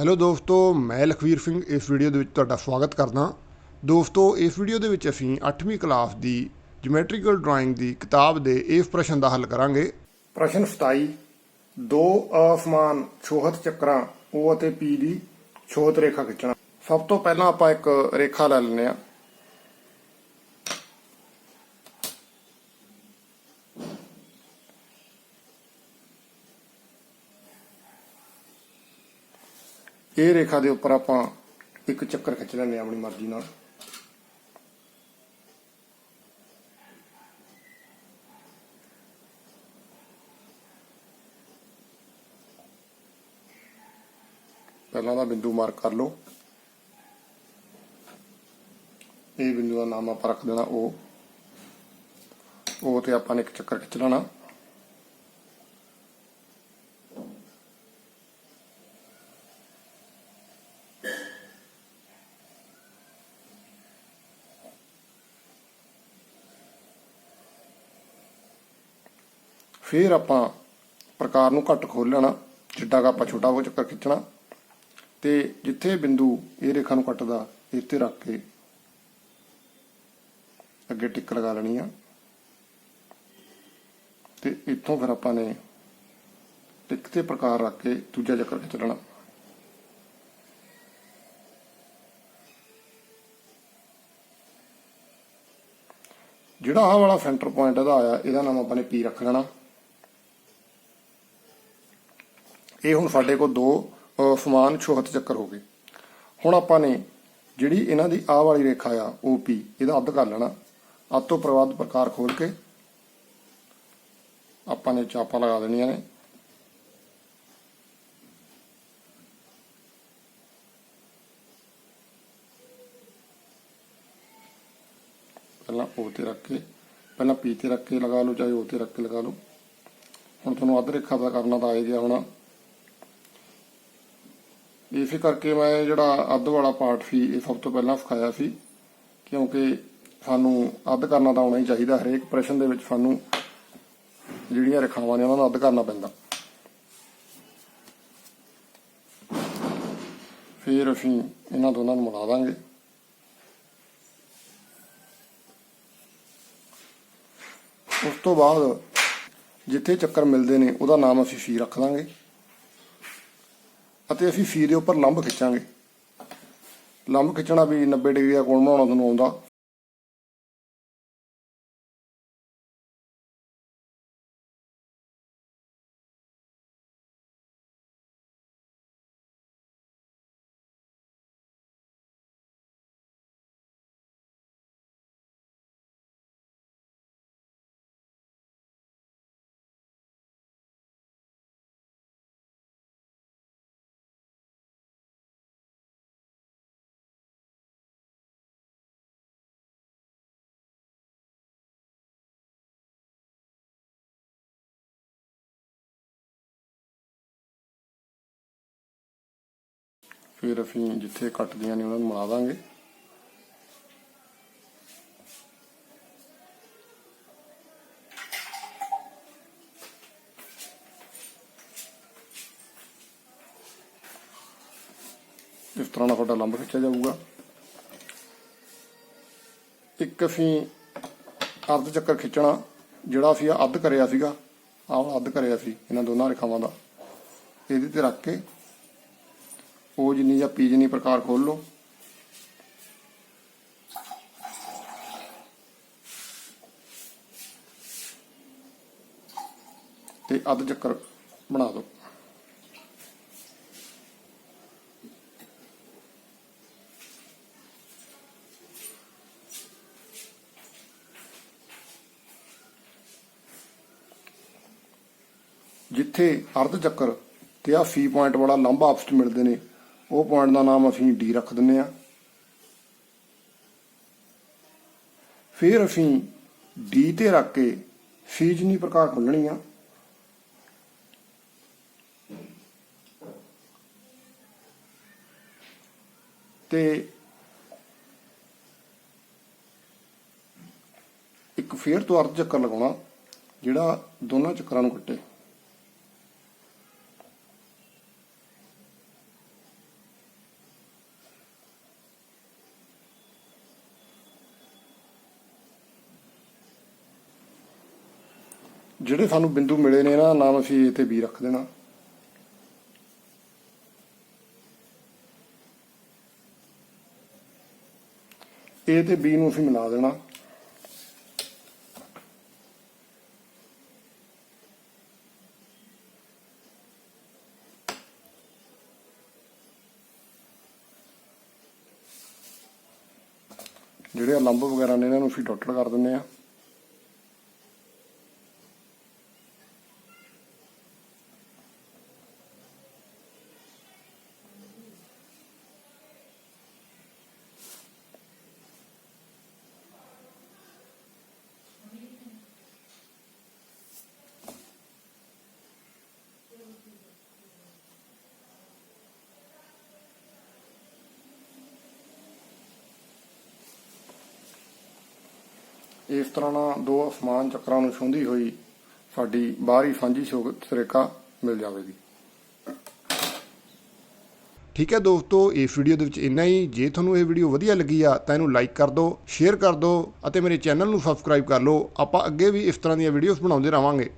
Hello ਦੋਸਤੋ, ਮੈਂ ਲਖਵੀਰ ਸਿੰਘ, ਇਸ ਵੀਡੀਓ ਦੇ ਵਿੱਚ ਤੁਹਾਡਾ ਸਵਾਗਤ ਕਰਦਾ। ਦੋਸਤੋ, ਇਸ ਵੀਡੀਓ ਦੇ ਵਿੱਚ ਅਸੀਂ 8ਵੀਂ ਕਲਾਸ ਦੀ ਜਿਓਮੈਟ੍ਰੀਕਲ ਡਰਾਇੰਗ ਦੀ ਕਿਤਾਬ ਦੇ ਇਸ ਪ੍ਰਸ਼ਨ ਦਾ ਹੱਲ ਕਰਾਂਗੇ। ਪ੍ਰਸ਼ਨ 27 ਦੋ ਅਸਮਾਨ ਛੋਹਤ ਚੱਕਰਾਂ O ਅਤੇ P ਦੀ ਛੋਹਤ ਰੇਖਾ ਖਿੱਚਣਾ। ਸਭ ਤੋਂ ਪਹਿਲਾਂ ਆਪਾਂ ਇੱਕ ਰੇਖਾ ਲੈ ਲੈਂਦੇ ਆ ਇਹ ਰੇਖਾ ਦੇ ਉੱਪਰ ਆਪਾਂ ਇੱਕ ਚੱਕਰ ਖਿੱਚ ਲੈਂਦੇ ਆ ਆਪਣੀ ਮਰਜ਼ੀ ਨਾਲ। ਪਹਿਲਾਂ ਦਾ ਬਿੰਦੂ ਮਾਰਕ ਕਰ ਲਓ। ਇਹ ਬਿੰਦੂ ਦਾ ਨਾਮ ਆਪਾਂ ਰੱਖ ਦੇਣਾ ਉਹ O ਤੇ ਆਪਾਂ ਨੇ ਇੱਕ ਚੱਕਰ ਖਿੱਚ ਲੈਣਾ। ਫਿਰ ਆਪਾਂ ਪ੍ਰਕਾਰ ਨੂੰ ਘੱਟ ਖੋਲ ਲੈਣਾ, ਜਿੱਡਾ ਕ ਆਪਾਂ ਛੋਟਾ ਉਹ ਚੱਕਰ ਖਿੱਚਣਾ ਤੇ ਜਿੱਥੇ ਬਿੰਦੂ ਇਹ ਰੇਖਾ ਨੂੰ ਕੱਟਦਾ, ਇੱਥੇ ਰੱਖ ਕੇ ਅੱਗੇ ਟਿਕ ਲਗਾ ਲੈਣੀ ਆ। ਤੇ ਇੱਥੋਂ ਫਿਰ ਆਪਾਂ ਨੇ ਟਿਕ ਤੇ ਪ੍ਰਕਾਰ ਰੱਖ ਕੇ ਦੂਜਾ ਚੱਕਰ ਖਿੱਚ ਲੈਣਾ। ਜਿਹੜਾ ਆਹ ਵਾਲਾ ਸੈਂਟਰ ਪੁਆਇੰਟ ਇਹਦਾ ਆਇਆ, ਇਹਦਾ ਨਾਮ ਆਪਾਂ ਨੇ P ਰੱਖ ਲੈਣਾ। ਇਹ ਹੁਣ ਸਾਡੇ ਕੋਲ ਦੋ ਅਹ, ਸਮਾਨ ਛੋਹਤ ਚੱਕਰ ਹੋ ਗਏ। ਹੁਣ ਆਪਾਂ ਨੇ ਜਿਹੜੀ ਇਹਨਾਂ ਦੀ ਆਹ ਵਾਲੀ ਰੇਖਾ ਆ OP ਇਹਦਾ ਅੱਧ ਕਰ ਲੈਣਾ। ਅੱਧ ਤੋਂ ਪ੍ਰਵਾਦ ਪ੍ਰਕਾਰ ਖੋਲ ਕੇ ਆਪਾਂ ਨੇ ਚਾਪਾਂ ਲਗਾ ਦੇਣੀਆਂ ਨੇ। ਪਹਿਲਾਂ O ਤੇ ਰੱਖ ਕੇ ਪਹਿਲਾਂ P ਤੇ ਰੱਖ ਕੇ ਲਗਾ ਲਓ ਚਾਹੇ O ਤੇ ਰੱਖ ਕੇ ਲਗਾ ਲਓ। ਹੁਣ ਤੁਹਾਨੂੰ ਅੱਧ ਰੇਖਾ ਦਾ ਕਰਨਾ ਤਾਂ ਆਏ ਗਿਆ ਹੋਣਾ। ਇਸੇ ਕਰਕੇ ਮੈਂ ਜਿਹੜਾ ਅੱਧ ਵਾਲਾ ਪਾਰਟ ਸੀ, ਇਹ ਸਭ ਤੋਂ ਪਹਿਲਾਂ ਸਿਖਾਇਆ ਸੀ, ਕਿਉਂਕਿ ਸਾਨੂੰ ਅੱਧ ਕਰਨਾ ਤਾਂ ਆਉਣਾ ਹੀ ਚਾਹੀਦਾ, ਹਰੇਕ ਪ੍ਰਸ਼ਨ ਦੇ ਵਿੱਚ ਸਾਨੂੰ ਜਿਹੜੀਆਂ ਰੇਖਾਵਾਂ ਨੇ ਉਹਨਾਂ ਨੂੰ ਅੱਧ ਕਰਨਾ ਪੈਂਦਾ। ਫਿਰ ਅਸੀਂ ਇਹਨਾਂ ਦੋਨਾਂ ਨੂੰ ਮਿਲਾ ਦਾਂਗੇ। ਉਸ ਤੋਂ ਬਾਅਦ ਜਿੱਥੇ ਚੱਕਰ ਮਿਲਦੇ ਨੇ, ਉਹਦਾ ਨਾਮ ਅਸੀਂ ਸੀ ਰੱਖ ਦਾਂਗੇ। ਅਤੇ ਅਸੀਂ ਸੀ ਦੇ ਉੱਪਰ ਲੰਬ ਖਿੱਚਾਂਗੇ। ਲੰਬ ਖਿੱਚਣਾ ਵੀ 90 ਡਿਗਰੀ ਦਾ ਕੋਣ ਬਣਾਉਣਾ ਤੁਹਾਨੂੰ ਆਉਂਦਾ। ਫਿਰ ਅਸੀਂ ਜਿੱਥੇ ਕੱਟਦੀਆਂ ਨੇ ਉਹਨਾਂ ਨੂੰ ਮਿਲਾ ਦਾਂਗੇ। ਇਸ ਤਰ੍ਹਾਂ ਨਾਲ ਤੁਹਾਡਾ ਲੰਬ ਖਿੱਚਿਆ ਜਾਊਗਾ। ਇੱਕ ਅਸੀਂ ਅਰਧ ਚੱਕਰ ਖਿੱਚਣਾ, ਜਿਹੜਾ ਅਸੀਂ ਅੱਧ ਕਰਿਆ ਸੀਗਾ, ਆਹ ਅੱਧ ਕਰਿਆ ਸੀ, ਇਹਨਾਂ ਦੋਨਾਂ ਰੇਖਾਵਾਂ ਦਾ। ਇਹਦੇ ਤੇ ਰੱਖ ਕੇ ਉਹ ਜਿੰਨੀ ਜਾਂ ਪੀ ਜਿੰਨੀ ਪ੍ਰਕਾਰ ਖੋਲ ਲਓ। ਤੇ ਅੱਧ ਚੱਕਰ ਬਣਾ ਦਿਓ। ਜਿੱਥੇ ਅਰਧ ਚੱਕਰ ਤੇ ਆ ਫੀ ਪੁਆਇੰਟ ਵਾਲਾ ਲੰਬ ਆਪਸ ਵਿੱਚ ਮਿਲਦੇ ਨੇ ਉਹ ਪੁਆਇੰਟ ਦਾ ਨਾਮ ਅਸੀਂ ਡੀ ਰੱਖ ਦਿੰਨੇ ਆ ਫਿਰ ਅਸੀਂ ਡੀ ਤੇ ਰੱਖ ਕੇ ਸੀ ਜਿੰਨੀ ਪ੍ਰਕਾਰ ਖੋਲਣੀ ਆ। ਤੇ ਇੱਕ ਫੇਰ ਤੋਂ ਅਰਧ ਚੱਕਰ ਲਗਾਉਣਾ, ਜਿਹੜਾ ਦੋਨਾਂ ਚੱਕਰਾਂ ਨੂੰ ਕੱਟੇ। ਜਿਹੜੇ ਸਾਨੂੰ ਬਿੰਦੂ ਮਿਲੇ ਨੇ ਇਹਨਾਂ ਦਾ ਨਾਮ ਅਸੀਂ A ਤੇ B ਰੱਖ ਦੇਣਾ। A ਤੇ B ਨੂੰ ਅਸੀਂ ਮਿਲਾ ਦੇਣਾ। ਜਿਹੜੇ ਲੰਬ ਵਗੈਰਾ ਨੇ, ਇਹਨਾਂ ਨੂੰ ਅਸੀਂ ਡਾਟਡ ਕਰ ਦਿੰਦੇ ਆ ਇਸ ਤਰ੍ਹਾਂ ਨਾਲ ਦੋ ਅਸਮਾਨ ਚੱਕਰਾਂ ਨੂੰ ਛੂੰਹਦੀ ਹੋਈ ਸਾਡੀ ਬਾਹਰੀ ਸਾਂਝੀ ਸ਼ੋਕ ਰੇਖਾ ਮਿਲ ਜਾਵੇਗੀ। ਠੀਕ ਹੈ ਦੋਸਤੋ, ਇਸ ਵੀਡੀਓ ਦੇ ਵਿੱਚ ਇੰਨਾ ਹੀ। ਜੇ ਤੁਹਾਨੂੰ ਇਹ ਵੀਡੀਓ ਵਧੀਆ ਲੱਗੀ ਆ, ਤਾਂ ਇਹਨੂੰ ਲਾਈਕ ਕਰ ਦਿਓ ਸ਼ੇਅਰ ਕਰ ਦਿਓ ਅਤੇ ਮੇਰੇ ਚੈਨਲ ਨੂੰ ਸਬਸਕ੍ਰਾਈਬ ਕਰ ਲਓ। ਆਪਾਂ ਅੱਗੇ ਵੀ ਇਸ ਤਰ੍ਹਾਂ ਦੀਆਂ ਵੀਡੀਓਜ਼ ਬਣਾਉਂਦੇ ਰਹਾਂਗੇ।